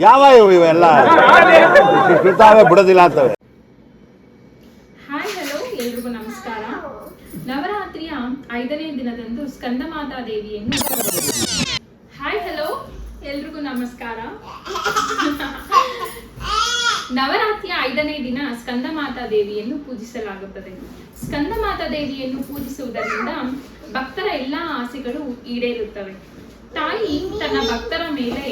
ಯಾವ ಇವು ಇವೆಲ್ಲ? ಬಿಡೋದಿಲ್ಲ ಅಂತವೆ. ಹಾಯ್, ಹಲೋ, ಎಲ್ರಿಗೂ ನಮಸ್ಕಾರ. ನವರಾತ್ರಿಯ ಐದನೇ ದಿನದಂದು ಸ್ಕಂದಮಾತಾ ದೇವಿಯನ್ನು ಹಾಯ್, ಹಲೋ, ಎಲ್ರಿಗೂ ನಮಸ್ಕಾರ. ನವರಾತ್ರಿಯ ಐದನೇ ದಿನ ಸ್ಕಂದಮಾತಾ ದೇವಿಯನ್ನು ಪೂಜಿಸಲಾಗುತ್ತದೆ. ಸ್ಕಂದಮಾತಾ ದೇವಿಯನ್ನು ಪೂಜಿಸುವುದರಿಂದ ಭಕ್ತರ ಎಲ್ಲಾ ಆಸೆಗಳು ಈಡೇರುತ್ತವೆ. ತಾಯಿ ತನ್ನ ಭಕ್ತರ ಮೇಲೆ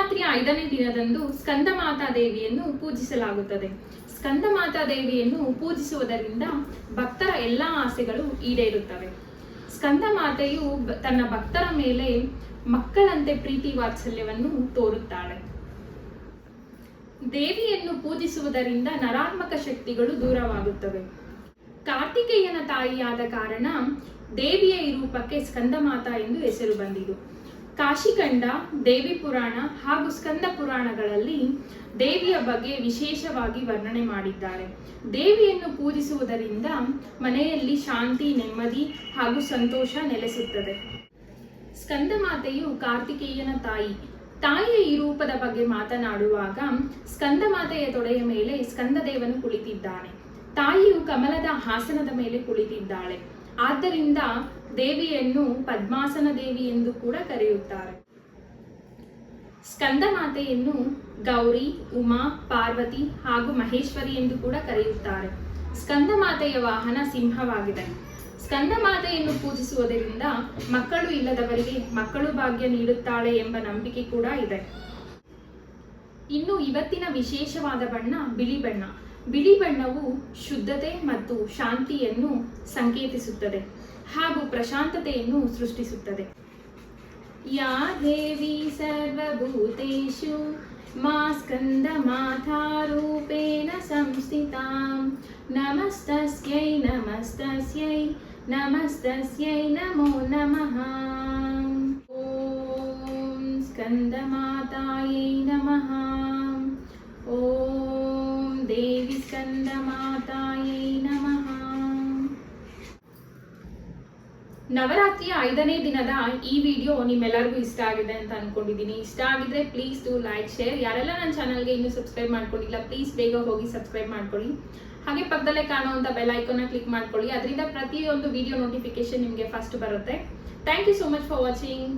ನವರಾತ್ರಿಯ ಐದನೇ ದಿನದಂದು ಸ್ಕಂದ ಮಾತಾ ದೇವಿಯನ್ನು ಪೂಜಿಸಲಾಗುತ್ತದೆ. ಸ್ಕಂದ ಮಾತಾ ದೇವಿಯನ್ನು ಪೂಜಿಸುವುದರಿಂದ ಭಕ್ತರ ಎಲ್ಲ ಆಸೆಗಳು ಈಡೇರುತ್ತವೆ. ಸ್ಕಂದ ಮಾತೆಯು ತನ್ನ ಭಕ್ತರ ಮೇಲೆ ಮಕ್ಕಳಂತೆ ಪ್ರೀತಿ ವಾತ್ಸಲ್ಯವನ್ನು ತೋರುತ್ತಾಳೆ. ದೇವಿಯನ್ನು ಪೂಜಿಸುವುದರಿಂದ ನರಾತ್ಮಕ ಶಕ್ತಿಗಳು ದೂರವಾಗುತ್ತವೆ. ಕಾರ್ತಿಕೇಯನ ತಾಯಿಯಾದ ಕಾರಣ ದೇವಿಯ ಈ ರೂಪಕ್ಕೆ ಸ್ಕಂದಮಾತಾ ಎಂದು ಹೆಸರು ಬಂದಿತು. ಕಾಶಿಖಂಡ, ದೇವಿ ಪುರಾಣ ಹಾಗೂ ಸ್ಕಂದ ಪುರಾಣಗಳಲ್ಲಿ ದೇವಿಯ ಬಗ್ಗೆ ವಿಶೇಷವಾಗಿ ವರ್ಣನೆ ಮಾಡಿದ್ದಾರೆ. ದೇವಿಯನ್ನು ಪೂಜಿಸುವುದರಿಂದ ಮನೆಯಲ್ಲಿ ಶಾಂತಿ, ನೆಮ್ಮದಿ ಹಾಗೂ ಸಂತೋಷ ನೆಲೆಸುತ್ತದೆ. ಸ್ಕಂದ ಮಾತೆಯು ಕಾರ್ತಿಕೇಯನ ತಾಯಿ. ತಾಯಿಯ ಈ ರೂಪದ ಬಗ್ಗೆ ಮಾತನಾಡುವಾಗ ಸ್ಕಂದ ಮಾತೆಯ ತೊಡೆಯ ಮೇಲೆ ಸ್ಕಂದ ದೇವನು ಕುಳಿತಿದ್ದಾನೆ. ತಾಯಿಯು ಕಮಲದ ಹಾಸನದ ಮೇಲೆ ಕುಳಿತಿದ್ದಾಳೆ. ಆದ್ದರಿಂದ ದೇವಿಯನ್ನು ಪದ್ಮಾಸನ ದೇವಿ ಎಂದು ಕೂಡ ಕರೆಯುತ್ತಾರೆ. ಸ್ಕಂದಮಾತೆಯನ್ನು ಗೌರಿ, ಉಮಾ, ಪಾರ್ವತಿ ಹಾಗೂ ಮಹೇಶ್ವರಿ ಎಂದು ಕೂಡ ಕರೆಯುತ್ತಾರೆ. ಸ್ಕಂದಮಾತೆಯ ವಾಹನ ಸಿಂಹವಾಗಿದೆ. ಸ್ಕಂದ ಮಾತೆಯನ್ನು ಪೂಜಿಸುವುದರಿಂದ ಮಕ್ಕಳು ಇಲ್ಲದವರಿಗೆ ಮಕ್ಕಳು ಭಾಗ್ಯ ನೀಡುತ್ತಾಳೆ ಎಂಬ ನಂಬಿಕೆ ಕೂಡ ಇದೆ. ಇನ್ನು ಇವತ್ತಿನ ವಿಶೇಷವಾದ ಬಣ್ಣ ಬಿಳಿ ಬಣ್ಣ. ಬಿಳಿ ಬಣ್ಣವು ಶುದ್ಧತೆ ಮತ್ತು ಶಾಂತಿಯನ್ನು ಸಂಕೇತಿಸುತ್ತದೆ ಹಾಗೂ ಪ್ರಶಾಂತತೆಯನ್ನು ಸೃಷ್ಟಿಸುತ್ತದೆ. ಯಾ ದೇವಿ ಸರ್ವಭೂತೇಶು, ಮಾ ಸ್ಕಂದ ಮಾತಾರೂಪೇಣ ಸಂಸ್ಥಿತಾಂ, ನಮಸ್ತಸ್ಯೈ ನಮಸ್ತಸ್ಯೈ ನಮಸ್ತಸ್ಯೈ ನಮೋ ನಮಃ. ಓಂ ಸ್ಕಂದಮಾತಾಯೈ ನಮಃ. ಓಂ ದೇವಿ ಸ್ಕಂದ స్కందమాతాయై ನಮಃ. ನವರಾತ್ರಿಯ ಐದನೇ ದಿನದ ಈ ವಿಡಿಯೋ ನಿಮ್ಮೆಲ್ಲರಿಗೂ ಇಷ್ಟ ಆಗಿದೆ ಅಂತ ಅನ್ಕೊಂಡಿದ್ದೀನಿ. ಇಷ್ಟ ಆಗಿದ್ರೆ ಪ್ಲೀಸ್ ಡೂ ಲೈಕ್ ಶೇರ್ ಯಾರೆಲ್ಲ ನನ್ನ ಚಾನಲ್ಗೆ ಇನ್ನೂ ಸಬ್ಸ್ಕ್ರೈಬ್ ಮಾಡ್ಕೊಂಡಿಲ್ಲ ಪ್ಲೀಸ್ ಬೇಗ ಹೋಗಿ ಸಬ್ಸ್ಕ್ರೈಬ್ ಮಾಡ್ಕೊಳ್ಳಿ. ಹಾಗೆ ಪಕ್ಕದಲ್ಲೇ ಕಾಣುವಂಥ ಬೆಲ್ ಐಕೋನ ಕ್ಲಿಕ್ ಮಾಡ್ಕೊಳ್ಳಿ. ಅದರಿಂದ ಪ್ರತಿಯೊಂದು ವಿಡಿಯೋ ನೋಟಿಫಿಕೇಶನ್ ನಿಮಗೆ ಫಸ್ಟ್ ಬರುತ್ತೆ. Thank you so much for watching